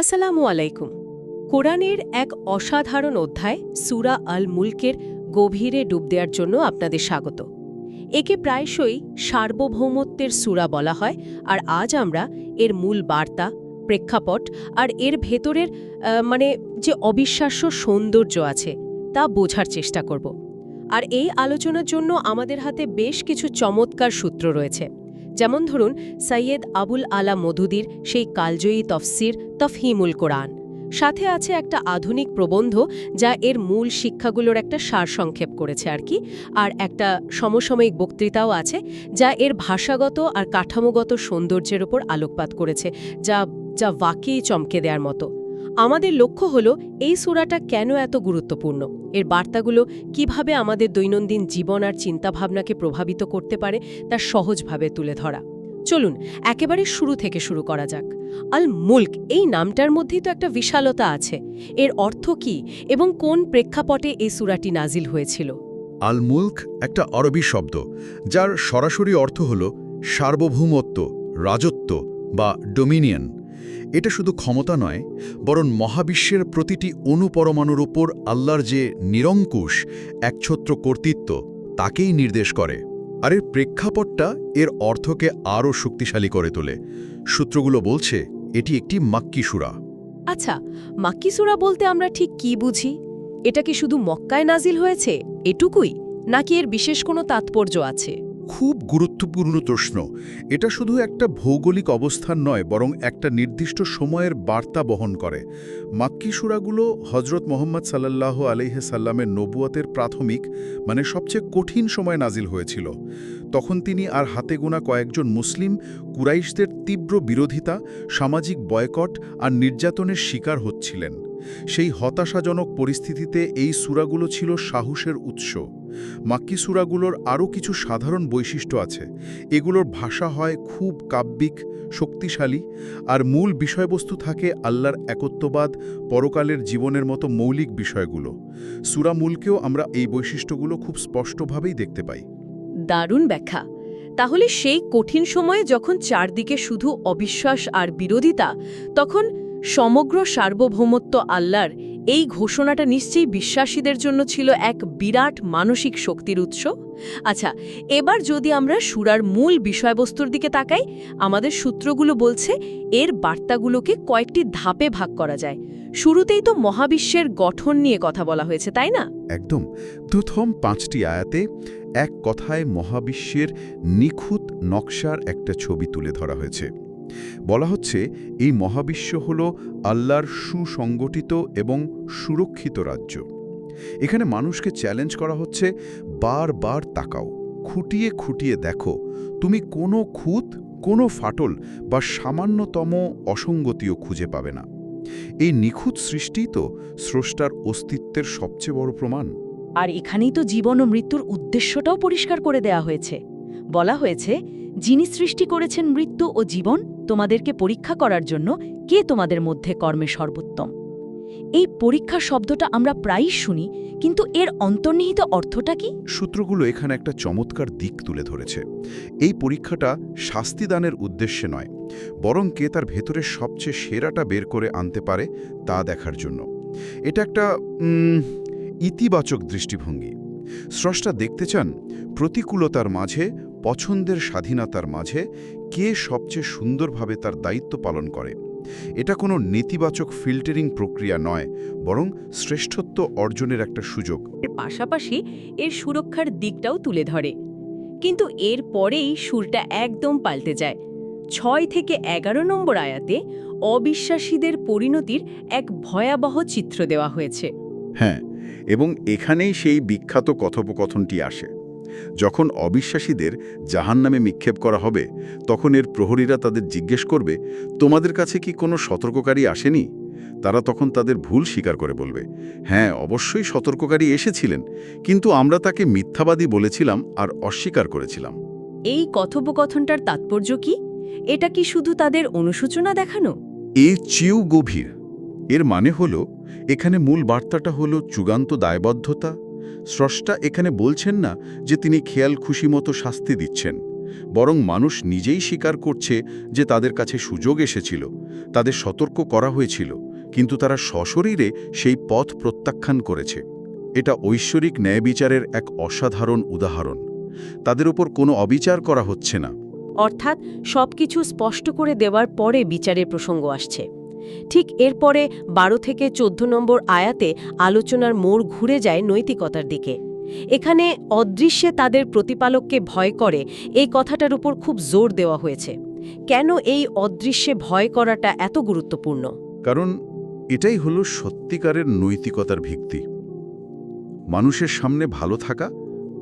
আসসালামু আলাইকুম। কোরআনের এক অসাধারণ অধ্যায় সুরা আল মুলকের গভীরে ডুব দেওয়ার জন্য আপনাদের স্বাগত। একে প্রায়শই সার্বভৌমত্বের সুরা বলা হয় আর আজ আমরা এর মূল বার্তা, প্রেক্ষাপট আর এর ভেতরের মানে যে অবিশ্বাস্য সৌন্দর্য আছে তা বোঝার চেষ্টা করব। আর এই আলোচনার জন্য আমাদের হাতে বেশ কিছু চমৎকার সূত্র রয়েছে। যেমন ধরুন, সৈয়দ আবুল আলা মধুদির সেই কালজয়ী তফসির তফহিমুল কোরআন। সাথে আছে একটা আধুনিক প্রবন্ধ যা এর মূল শিক্ষাগুলোর একটা সারসংক্ষেপ করেছে আর কি, আর একটা সমসাময়িক বক্তৃতাও আছে যা এর ভাষাগত আর কাঠামোগত সৌন্দর্যের ওপর আলোকপাত করেছে, যা যা বাকি চমকে দেওয়ার মতো। আমাদের লক্ষ্য হল এই সূরাটা কেন এত গুরুত্বপূর্ণ? এর বার্তাগুলো কীভাবে আমাদের দৈনন্দিন জীবন আর চিন্তাভাবনাকে প্রভাবিত করতে পারে তা সহজভাবে তুলে ধরা। চলুন, একেবারে শুরু থেকে শুরু করা যাক। আল মুল্ক এই নামটার মধ্যেই তো একটা বিশালতা আছে। এর অর্থ কি এবং কোন প্রেক্ষাপটে এই সূরাটি নাজিল হয়েছিল? আল মুল্ক একটা আরবি শব্দ, যার সরাসরি অর্থ হল সার্বভৌমত্ব, রাজত্ব বা ডোমিনিয়ন। এটা শুধু ক্ষমতা নয়, বরং মহাবিশ্বের প্রতিটি অনুপরমাণুর ওপর আল্লাহর যে নিরঙ্কুশ একছত্র কর্তৃত্ব, তাকেই নির্দেশ করে। আর এর প্রেক্ষাপটটা এর অর্থকে আরও শক্তিশালী করে তোলে। সূত্রগুলো বলছে, এটি একটি মাক্কি সুরা। আচ্ছা মাক্কি সূরা বলতে আমরা ঠিক কি বুঝি? এটা কি শুধু মক্কায় নাজিল হয়েছে এটুকুই, নাকি এর বিশেষ কোনো তাৎপর্য আছে? খুব গুরুত্বপূর্ণ প্রশ্ন। এটা শুধু একটা ভৌগোলিক অবস্থান নয়, বরং একটা নির্দিষ্ট সময়ের বার্তা বহন করে। মাক্কি সুরাগুলো হজরত মোহাম্মদ সাল্লাহ আলহে সাল্লামের নবুয়তের প্রাথমিক মানে সবচেয়ে কঠিন সময় নাজিল হয়েছিল। তখন তিনি আর হাতে গোনা কয়েকজন মুসলিম, কুরাইশদের তীব্র বিরোধিতা, সামাজিক বয়কট আর নির্যাতনের শিকার হচ্ছিলেন। সেই হতাশাজনক পরিস্থিতিতে এই সুরাগুলো ছিল সাহসের উৎস। মাক্কি সুরাগুলোর আরও কিছু সাধারণ বৈশিষ্ট্য আছে। এগুলোর ভাষা হয় খুব কাব্যিক, শক্তিশালী আর মূল বিষয়বস্তু থাকে আল্লাহর একত্ববাদ, পরকালের জীবনের মতো মৌলিক বিষয়গুলো। সুরা মূলকেও আমরা এই বৈশিষ্ট্যগুলো খুব স্পষ্টভাবেই দেখতে পাই। দারুণ ব্যাখ্যা। তাহলে সেই কঠিন সময়ে যখন চারদিকে শুধু অবিশ্বাস আর বিরোধিতা, তখন সমগ্র সার্বভৌমত্ব আল্লাহর এই ঘোষণাটা নিশ্চয়ই বিশ্বাসীদের জন্য ছিল এক বিরাট মানসিক শক্তির উৎস। আচ্ছা এবার যদি আমরা সুরার মূল বিষয়বস্তুর দিকে তাকাই, আমাদের সূত্রগুলো বলছে এর বার্তাগুলোকে কয়েকটি ধাপে ভাগ করা যায়। শুরুতেই তো মহাবিশ্বের গঠন নিয়ে কথা বলা হয়েছে, তাই না? একদম। প্রথম পাঁচটি আয়াতে এক কথায় মহাবিশ্বের নিখুঁত নকশার একটা ছবি তুলে ধরা হয়েছে। বলা হচ্ছে, এই মহাবিশ্ব হল আল্লাহর সুসংগঠিত এবং সুরক্ষিত রাজ্য। এখানে মানুষকে চ্যালেঞ্জ করা হচ্ছে, বারবার তাকাও, খুঁটিয়ে খুঁটিয়ে দেখো, তুমি কোনো খুঁত, কোনো ফাটল বা সামান্যতম অসঙ্গতিও খুঁজে পাবে না। এই নিখুঁত সৃষ্টি তো স্রষ্টার অস্তিত্বের সবচেয়ে বড় প্রমাণ। আর এখানেই তো জীবন ও মৃত্যুর উদ্দেশ্যটাও পরিষ্কার করে দেয়া হয়েছে। বলা হয়েছে যিনি সৃষ্টি করেছেন মৃত্যু ও জীবন তোমাদেরকে পরীক্ষা করার জন্য কে তোমাদের মধ্যে কর্মে সর্বোত্তম? এই পরীক্ষা শব্দটা আমরা প্রায়ই শুনি, কিন্তু এর অন্তর্নিহিত অর্থটা কি? সূত্রগুলো এখানে একটা চমৎকার দিক তুলে ধরেছে। এই পরীক্ষাটা শাস্তিদানের উদ্দেশ্যে নয়, বরং কে তার ভেতরের সবচেয়ে সেরাটা বের করে আনতে পারে তা দেখার জন্য। এটা একটা ইতিবাচক দৃষ্টিভঙ্গি। স্রষ্টা দেখতে চান, প্রতিকূলতার মাঝে পছন্দের স্বাধীনতার মাঝে কে সবচেয়ে সুন্দরভাবে তার দায়িত্ব পালন করে। এটা কোনো নেতিবাচক ফিল্টারিং প্রক্রিয়া নয় বরং শ্রেষ্ঠত্ব অর্জনের একটা সুযোগ। এর পাশাপাশি এর সুরক্ষার দিকটাও তুলে ধরে। কিন্তু এর পরেই সুরটা একদম পাল্টে যায়। ছয় থেকে এগারো নম্বর আয়াতে অবিশ্বাসীদের পরিণতির এক ভয়াবহ চিত্র দেওয়া হয়েছে। হ্যাঁ এবং এখানেই সেই বিখ্যাত কথোপকথনটি আসে। যখন অবিশ্বাসীদের জাহান্নামে নিক্ষেপ করা হবে তখন এর প্রহরীরা তাদের জিজ্ঞেস করবে তোমাদের কাছে কি কোনো সতর্ককারী আসেনি? তারা তখন তাদের ভুল স্বীকার করে বলবে হ্যাঁ অবশ্যই সতর্ককারী এসেছিলেন কিন্তু আমরা তাকে মিথ্যাবাদী বলেছিলাম আর অস্বীকার করেছিলাম। এই কথোপকথনটার তাৎপর্য কি? এটা কি শুধু তাদের অনুসূচনা দেখানো? এর চেয়েও গভীর এর মানে হল এখানে মূল বার্তাটা হল চূড়ান্ত দায়বদ্ধতা স্রষ্টা এখানে বলছেন না যে তিনি খেয়াল খুশি মতো শাস্তি দিচ্ছেন, বরং মানুষ নিজেই স্বীকার করছে যে তাদের কাছে সুযোগ এসেছিল, তাদের সতর্ক করা হয়েছিল, কিন্তু তারা সশরীরে সেই পথ প্রত্যাখ্যান করেছে। এটা ঐশ্বরিক ন্যায় বিচারের এক অসাধারণ উদাহরণ। তাদের উপর কোনো অবিচার করা হচ্ছে না। অর্থাৎ সবকিছু স্পষ্ট করে দেওয়ার পরে বিচারের প্রসঙ্গ আসছে। ঠিক এরপরে বারো থেকে চোদ্দ নম্বর আয়াতে আলোচনার মোড় ঘুরে যায় নৈতিকতার দিকে। এখানে অদৃশ্যে তাদের প্রতিপালককে ভয় করে, এই কথাটার উপর খুব জোর দেওয়া হয়েছে। কেন এই অদৃশ্যে ভয় করাটা এত গুরুত্বপূর্ণ? কারণ এটাই হলো সত্যিকারের নৈতিকতার ভিত্তি। মানুষের সামনে ভালো থাকা,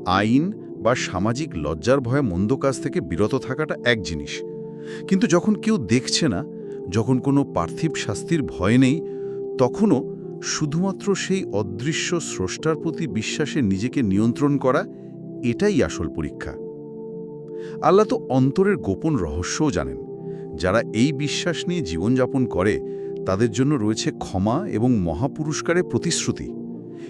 আইন বা সামাজিক লজ্জার ভয়ে মন্দ কাজ থেকে বিরত থাকাটা এক জিনিস। কিন্তু যখন কেউ দেখছে না যখন কোনো পার্থিব শাস্তির ভয় নেই, তখনও শুধুমাত্র সেই অদৃশ্য স্রষ্টার প্রতি বিশ্বাসে নিজেকে নিয়ন্ত্রণ করা এটাই আসল পরীক্ষা। আল্লাহ তো অন্তরের গোপন রহস্যও জানেন। যারা এই বিশ্বাস নিয়ে জীবনযাপন করে, তাদের জন্য রয়েছে ক্ষমা এবং মহাপুরস্কারের প্রতিশ্রুতি।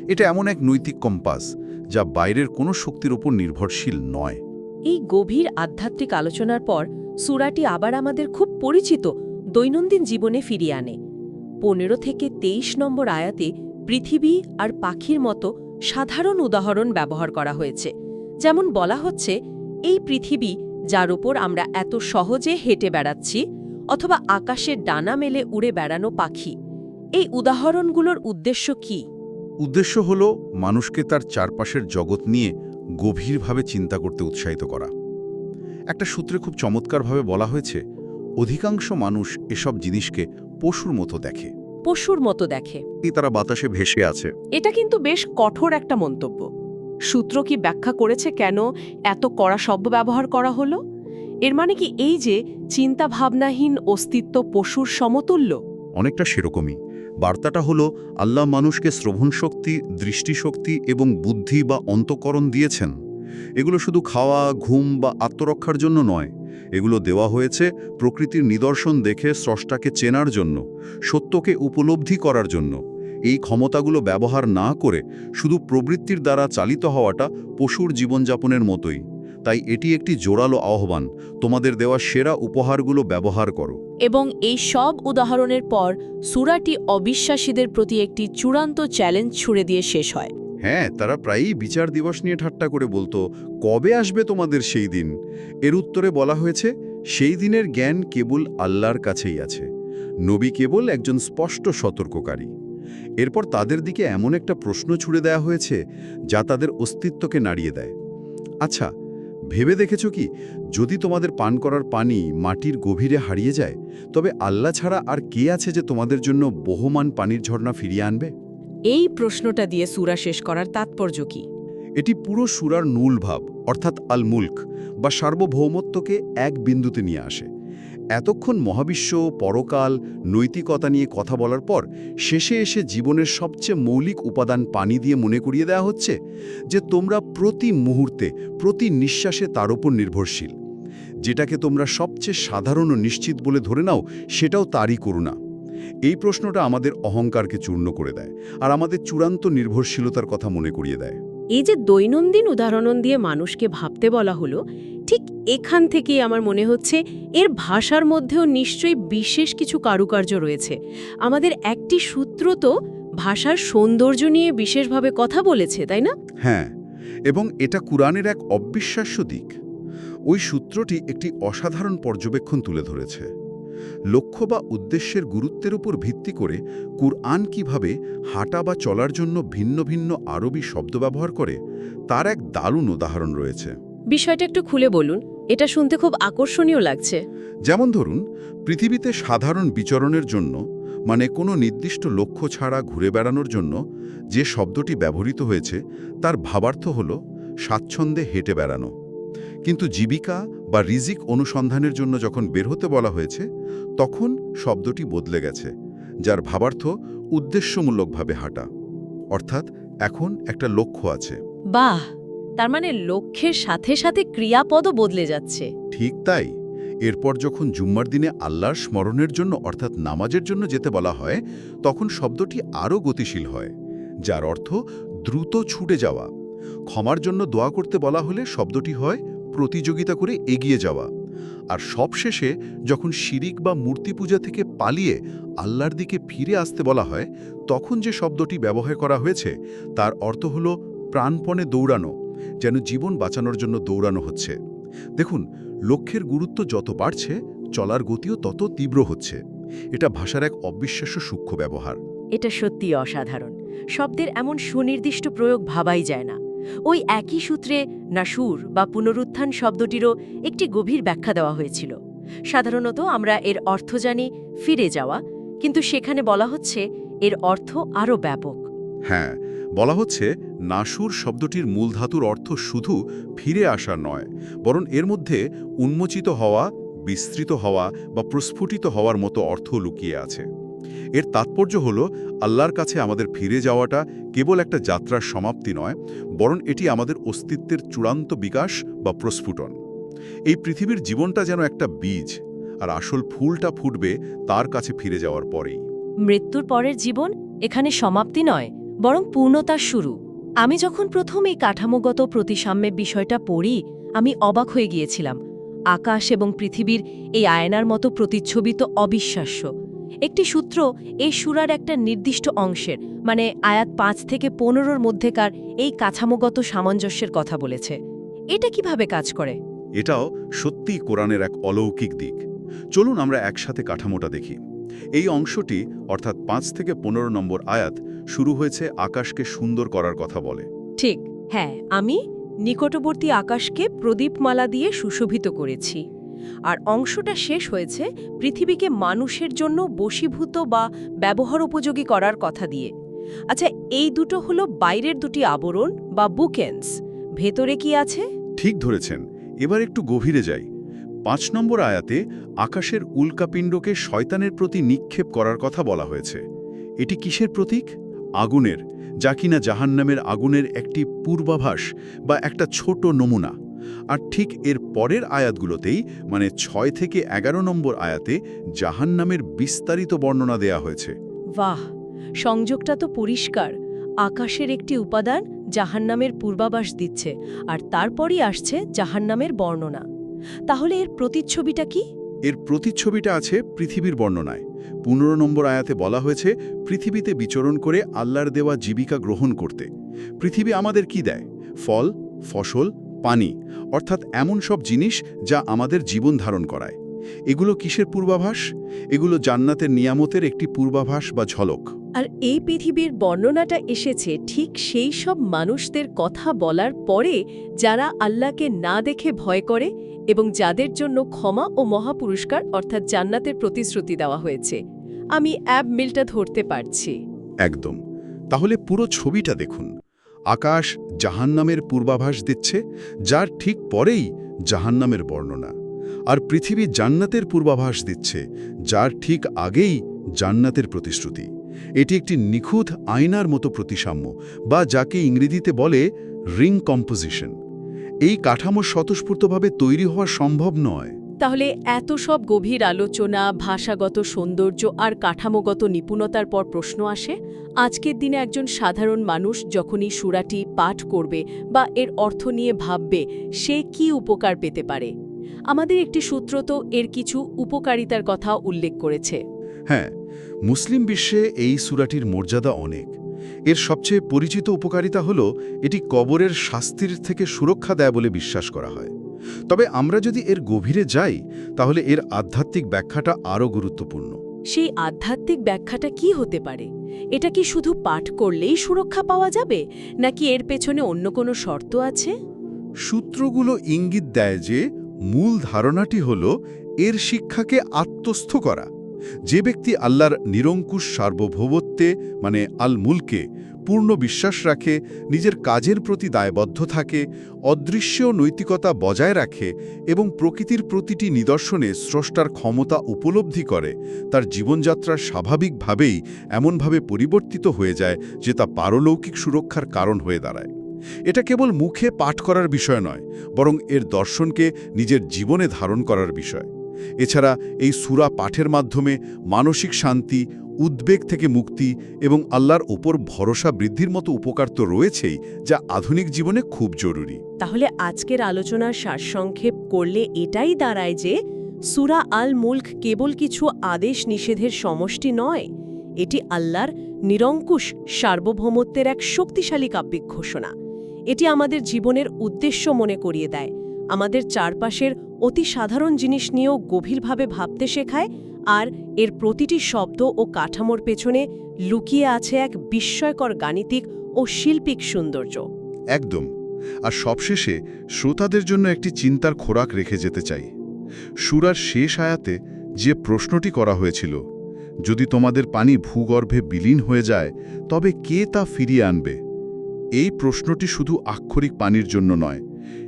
এটা এমন এক নৈতিক কম্পাস, যা বাইরের কোনো শক্তির ওপর নির্ভরশীল নয়। এই গভীর আধ্যাত্মিক আলোচনার পর সুরাটি আবার আমাদের খুব পরিচিত। দৈনন্দিন জীবনে ফিরিয়ে আনে। পনেরো থেকে তেইশ নম্বর আয়াতে পৃথিবী আর পাখির মতো সাধারণ উদাহরণ ব্যবহার করা হয়েছে। যেমন বলা হচ্ছে, এই পৃথিবী যার ওপর আমরা এত সহজে হেঁটে বেড়াচ্ছি অথবা আকাশের ডানা মেলে উড়ে বেড়ানো পাখি। এই উদাহরণগুলোর উদ্দেশ্য কি? উদ্দেশ্য হল মানুষকে তার চারপাশের জগৎ নিয়ে গভীরভাবে চিন্তা করতে উৎসাহিত করা। একটা সূত্রে খুব চমৎকারভাবে বলা হয়েছে অধিকাংশ মানুষ এসব জিনিসকে পশুর মতো দেখে। পশুর মতো দেখে। তারা বাতাসে ভেসে আছে। এটা কিন্তু বেশ কঠোর একটা মন্তব্য। সূত্র কি ব্যাখ্যা করেছে কেন এত কড়া শব্দ ব্যবহার করা হলো? এর মানে কি এই যে চিন্তা ভাবনাহীন অস্তিত্ব পশুর সমতুল্য? অনেকটা সেরকমই। বার্তাটা হলো আল্লাহ মানুষকে শ্রবণ শক্তি দৃষ্টিশক্তি এবং বুদ্ধি বা অন্তকরণ দিয়েছেন। এগুলো শুধু খাওয়া ঘুম বা আত্মরক্ষার জন্য নয় এগুলো দেওয়া হয়েছে প্রকৃতির নিদর্শন দেখে স্রষ্টাকে চেনার জন্য, সত্যকে উপলব্ধি করার জন্য। এই ক্ষমতাগুলো ব্যবহার না করে শুধু প্রবৃত্তির দ্বারা চালিত হওয়াটা পশুর জীবনযাপনের মতোই। তাই এটি একটি জোরালো আহ্বান, তোমাদের দেওয়া সেরা উপহারগুলো ব্যবহার করো। এবং এই সব উদাহরণের পর, সুরাটি অবিশ্বাসীদের প্রতি একটি চূড়ান্ত চ্যালেঞ্জ ছুড়ে দিয়ে শেষ হয়। হ্যাঁ তারা প্রায়ই বিচার দিবস নিয়ে ঠাট্টা করে বলতো, কবে আসবে তোমাদের সেই দিন? এর উত্তরে বলা হয়েছে, সেই দিনের জ্ঞান কেবল আল্লাহর কাছেই আছে। নবী কেবল একজন স্পষ্ট সতর্ককারী। এরপর তাদের দিকে এমন একটা প্রশ্ন ছুড়ে দেয়া হয়েছে, যা তাদের অস্তিত্বকে নাড়িয়ে দেয়। আচ্ছা ভেবে দেখেছ কি, যদি তোমাদের পান করার পানি মাটির গভীরে হারিয়ে যায়, তবে আল্লাহ ছাড়া আর কে আছে যে তোমাদের জন্য বহমান পানির ঝর্ণা ফিরিয়ে আনবে? এই প্রশ্নটা দিয়ে সুরা শেষ করার তাৎপর্য কি? এটি পুরো সুরার মূল ভাব, অর্থাৎ আল মুল্ক বা সার্বভৌমত্বকে এক বিন্দুতে নিয়ে আসে। এতক্ষণ মহাবিশ্ব, পরকাল, নৈতিকতা নিয়ে কথা বলার পর শেষে এসে জীবনের সবচেয়ে মৌলিক উপাদান পানি দিয়ে মনে করিয়ে দেওয়া হচ্ছে যে তোমরা প্রতি মুহূর্তে, প্রতি নিঃশ্বাসে তার উপর নির্ভরশীল। যেটাকে তোমরা সবচেয়ে সাধারণ ও নিশ্চিত বলে ধরে নাও, সেটাও তারই করুণা। এই প্রশ্নটা আমাদের অহংকারকে চূর্ণ করে দেয় আর আমাদের চূড়ান্ত নির্ভরশীলতার কথা মনে করিয়ে দেয়। এই যে দৈনন্দিন উদাহরণ দিয়ে মানুষকে ভাবতে বলা হলো ঠিক এখান থেকেই আমার মনে হচ্ছে এর ভাষার মধ্যেও নিশ্চয়ই বিশেষ কিছু কারুকার্য রয়েছে। আমাদের একটি সূত্র তো ভাষার সৌন্দর্য নিয়ে বিশেষভাবে কথা বলেছে তাই না? হ্যাঁ এবং এটা কুরআনের এক অবিশ্বাস্য দিক। ওই সূত্রটি একটি অসাধারণ পর্যবেক্ষণ তুলে ধরেছে। লক্ষ্য বা উদ্দেশ্যের গুরুত্বের উপর ভিত্তি করে কুরআন কীভাবে হাঁটা বা চলার জন্য ভিন্ন ভিন্ন আরবি শব্দ ব্যবহার করে তার এক দারুণ উদাহরণ রয়েছে। বিষয়টা একটু খুলে বলুন এটা শুনতে খুব আকর্ষণীয় লাগছে। যেমন ধরুন পৃথিবীতে সাধারণ বিচরণের জন্য মানে কোনো নির্দিষ্ট লক্ষ্য ছাড়া ঘুরে বেড়ানোর জন্য যে শব্দটি ব্যবহৃত হয়েছে তার ভাবার্থ হল স্বাচ্ছন্দ্যে হেঁটে বেড়ানো। কিন্তু জীবিকা বা রিজিক অনুসন্ধানের জন্য যখন বের হতে বলা হয়েছে তখন শব্দটি বদলে গেছে যার ভাবার্থ উদ্দেশ্যমূলকভাবে হাঁটা। অর্থাৎ এখন একটা লক্ষ্য আছে। বাহ! তার মানে লক্ষ্যের সাথে সাথে ক্রিয়াপদও বদলে যাচ্ছে। ঠিক তাই। এরপর যখন জুম্মার দিনে আল্লাহর স্মরণের জন্য অর্থাৎ নামাজের জন্য যেতে বলা হয় তখন শব্দটি আরও গতিশীল হয় যার অর্থ দ্রুত ছুটে যাওয়া। ক্ষমার জন্য দোয়া করতে বলা হলে শব্দটি হয় প্রতিযোগিতা করে এগিয়ে যাওয়া। আর সবশেষে যখন শিরিক বা মূর্তি পূজা থেকে পালিয়ে আল্লাহর দিকে ফিরে আসতে বলা হয়, তখন যে শব্দটি ব্যবহার করা হয়েছে, তার অর্থ হল প্রাণপণে দৌড়ানো, যেন জীবন বাঁচানোর জন্য দৌড়ানো হচ্ছে। দেখুন, লক্ষ্যের গুরুত্ব যত বাড়ছে, চলার গতিও তত তীব্র হচ্ছে। এটা ভাষার এক অবিশ্বাস্য সূক্ষ্ম ব্যবহার। এটা সত্যি অসাধারণ। শব্দের এমন সুনির্দিষ্ট প্রয়োগ ভাবাই যায় না। ওই একই সূত্রে নাসুর বা পুনরুত্থান শব্দটিরও একটি গভীর ব্যাখ্যা দেওয়া হয়েছিল। সাধারণত আমরা এর অর্থ জানি ফিরে যাওয়া, কিন্তু সেখানে বলা হচ্ছে এর অর্থ আরও ব্যাপক। হ্যাঁ বলা হচ্ছে নাসুর শব্দটির মূল ধাতুর অর্থ শুধু ফিরে আসা নয়, বরং এর মধ্যে উন্মোচিত হওয়া, বিস্তৃত হওয়া বা প্রস্ফুটিত হওয়ার মতো অর্থ লুকিয়ে আছে। এর তাৎপর্য হল, আল্লাহর কাছে আমাদের ফিরে যাওয়াটা কেবল একটা যাত্রার সমাপ্তি নয়, বরং এটি আমাদের অস্তিত্বের চূড়ান্ত বিকাশ বা প্রস্ফুটন। এই পৃথিবীর জীবনটা যেন একটা বীজ, আর আসল ফুলটা ফুটবে তার কাছে ফিরে যাওয়ার পরেই। মৃত্যুর পরের জীবন এখানে সমাপ্তি নয়, বরং পূর্ণতার শুরু। আমি যখন প্রথম এই কাঠামোগত প্রতিসাম্যের বিষয়টা পড়ি, আমি অবাক হয়ে গিয়েছিলাম। আকাশ এবং পৃথিবীর এই আয়নার মতো প্রতিচ্ছবি তো অবিশ্বাস্য। একটি সূত্র এই সুরার একটা নির্দিষ্ট অংশের মানে আয়াত পাঁচ থেকে পনেরোর মধ্যেকার এই কাঠামোগত সামঞ্জস্যের কথা বলেছে। এটা কীভাবে কাজ করে? এটাও সত্যিই কোরআনের এক অলৌকিক দিক। চলুন আমরা একসাথে কাঠামোটা দেখি। এই অংশটি অর্থাৎ পাঁচ থেকে পনেরো নম্বর আয়াত শুরু হয়েছে আকাশকে সুন্দর করার কথা বলে। ঠিক হ্যাঁ আমি নিকটবর্তী আকাশকে প্রদীপমালা দিয়ে সুশোভিত করেছি। আর অংশটা শেষ হয়েছে পৃথিবীকে মানুষের জন্য বশীভূত বা ব্যবহার উপযোগী করার কথা দিয়ে। আচ্ছা এই দুটো হলো বাইরের দুটি আবরণ বা বুকেন্স ভেতরে কি আছে? ঠিক ধরেছেন। এবার একটু গভীরে যাই। পাঁচ নম্বর আয়াতে আকাশের উল্কাপিণ্ডকে শয়তানের প্রতি নিক্ষেপ করার কথা বলা হয়েছে। এটি কিসের প্রতীক? আগুনের, যা কিনা জাহান্নামের আগুনের একটি পূর্বাভাস বা একটা ছোট নমুনা। আর ঠিক এর পরের আয়াতগুলোতেই মানে ছয় থেকে এগারো নম্বর আয়াতে জাহান্নামের বিস্তারিত বর্ণনা দেয়া হয়েছে। বাহ! সংযোগটা তো পরিষ্কার। আকাশের একটি উপাদান জাহান্নামের পূর্বাবাস দিচ্ছে আর তারপরই আসছে জাহান্নামের বর্ণনা। তাহলে এর প্রতিচ্ছবিটা কি? এর প্রতিচ্ছবিটা আছে পৃথিবীর বর্ণনায়। পনেরো নম্বর আয়াতে বলা হয়েছে পৃথিবীতে বিচরণ করে আল্লাহর দেওয়া জীবিকা গ্রহণ করতে। পৃথিবী আমাদের কি দেয়? ফল ফসল পানি। অর্থাৎ এমন সব জিনিস যা আমাদের জীবন ধারণ করায়। এগুলো কিসের পূর্বাভাস? এগুলো জান্নাতের নিয়ামতের একটি পূর্বাভাস বা ঝলক। আর এই পৃথিবীর বর্ণনাটা এসেছে ঠিক সেই সব মানুষদের কথা বলার পরে যারা আল্লাহকে না দেখে ভয় করে এবং যাদের জন্য ক্ষমা ও মহাপুরস্কার অর্থাৎ জান্নাতের প্রতিশ্রুতি দেওয়া হয়েছে। আমি অ্যাব মিলটা ধরতে পারছি। একদম। তাহলে পুরো ছবিটা দেখুন। আকাশ জাহান্নামের পূর্বাভাস দিচ্ছে, যার ঠিক পরেই জাহান্নামের বর্ণনা। আর পৃথিবী জান্নাতের পূর্বাভাস দিচ্ছে, যার ঠিক আগেই জান্নাতের প্রতিশ্রুতি। এটি একটি নিখুঁত আয়নার মতো প্রতিসাম্য, বা যাকে ইংরেজিতে বলে রিং কম্পোজিশন। এই কাঠামো স্বতঃস্ফূর্তভাবে তৈরি হওয়া সম্ভব নয়। তাহলে এত সব গভীর আলোচনা, ভাষাগত সৌন্দর্য আর কাঠামোগত নিপুণতার পর প্রশ্ন আসে, আজকের দিনে একজন সাধারণ মানুষ যখনই সুরাটি পাঠ করবে বা এর অর্থ নিয়ে ভাববে, সে কি উপকার পেতে পারে? আমাদের একটি সূত্র তো এর কিছু উপকারিতার কথা উল্লেখ করেছে। হ্যাঁ মুসলিম বিশ্বে এই সুরাটির মর্যাদা অনেক। এর সবচেয়ে পরিচিত উপকারিতা হল, এটি কবরের শাস্তির থেকে সুরক্ষা দেয় বলে বিশ্বাস করা হয়। তবে আমরা যদি এর গভীরে যাই তাহলে এর আধ্যাত্মিক ব্যাখ্যাটা আরও গুরুত্বপূর্ণ। সেই আধ্যাত্মিক ব্যাখ্যাটা কি হতে পারে? এটা কি শুধু পাঠ করলেই সুরক্ষা পাওয়া যাবে নাকি এর পেছনে অন্য কোনো শর্ত আছে? সূত্রগুলো ইঙ্গিত দেয় যে মূল ধারণাটি হল এর শিক্ষাকে আত্মস্থ করা। যে ব্যক্তি আল্লাহর নিরঙ্কুশ সার্বভৌমত্বে মানে আল মুলকে পূর্ণ বিশ্বাস রাখে, নিজের কাজের প্রতি দায়বদ্ধ থাকে, অদৃশ্য নৈতিকতা বজায় রাখে এবং প্রকৃতির প্রতিটি নিদর্শনে স্রষ্টার ক্ষমতা উপলব্ধি করে। তার জীবনযাত্রা স্বাভাবিকভাবেই এমনভাবে পরিবর্তিত হয়ে যায় যে তা পারলৌকিক সুরক্ষার কারণ হয়ে দাঁড়ায়। এটা কেবল মুখে পাঠ করার বিষয় নয়, বরং এর দর্শনকে নিজের জীবনে ধারণ করার বিষয়। এছাড়া এই সুরা পাঠের মাধ্যমে মানসিক শান্তি উদ্বেগ থেকে মুক্তি এবং আল্লাহর ওপর ভরসা বৃদ্ধির মতো উপকার তো রয়েছেই, যা আধুনিক জীবনে খুব জরুরি। তাহলে আজকের আলোচনার সারসংক্ষেপ করলে এটাই দাঁড়ায় যে, সুরা আল মুল্ক কেবল কিছু আদেশ নিষেধের সমষ্টি নয়, এটি আল্লাহর নিরঙ্কুশ সার্বভৌমত্বের এক শক্তিশালী কাব্যিক ঘোষণা। এটি আমাদের জীবনের উদ্দেশ্য মনে করিয়ে দেয়, আমাদের চারপাশের অতি সাধারণ জিনিস নিয়েও গভীরভাবে ভাবতে শেখায় আর এর প্রতিটি শব্দ ও কাঠামোর পেছনে লুকিয়ে আছে এক বিস্ময়কর গাণিতিক ও শিল্পিক সৌন্দর্য। একদম। আর সবশেষে শ্রোতাদের জন্য একটি চিন্তার খোরাক রেখে যেতে চাই। সুরার শেষ আয়াতে যে প্রশ্নটি করা হয়েছিল, যদি তোমাদের পানি ভূগর্ভে বিলীন হয়ে যায়, তবে কে তা ফিরিয়ে আনবে? এই প্রশ্নটি শুধু আক্ষরিক পানির জন্য নয়,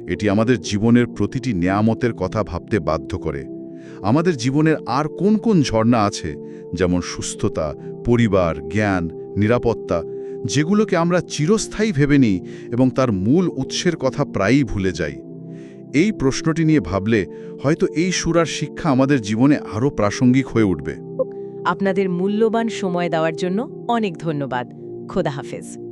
এটি আমাদের জীবনের প্রতিটি নেয়ামতের কথা ভাবতে বাধ্য করে। আমাদের জীবনের আর কোন কোন ঝর্ণা আছে? যেমন সুস্থতা, পরিবার, জ্ঞান, নিরাপত্তা, যেগুলোকে আমরা চিরস্থায়ী ভেবে নিই এবং তার মূল উৎসের কথা প্রায়ই ভুলে যাই। এই প্রশ্নটি নিয়ে ভাবলে হয়তো এই সুরার শিক্ষা আমাদের জীবনে আরও প্রাসঙ্গিক হয়ে উঠবে। আপনাদের মূল্যবান সময় দেওয়ার জন্য অনেক ধন্যবাদ। খোদা হাফেজ।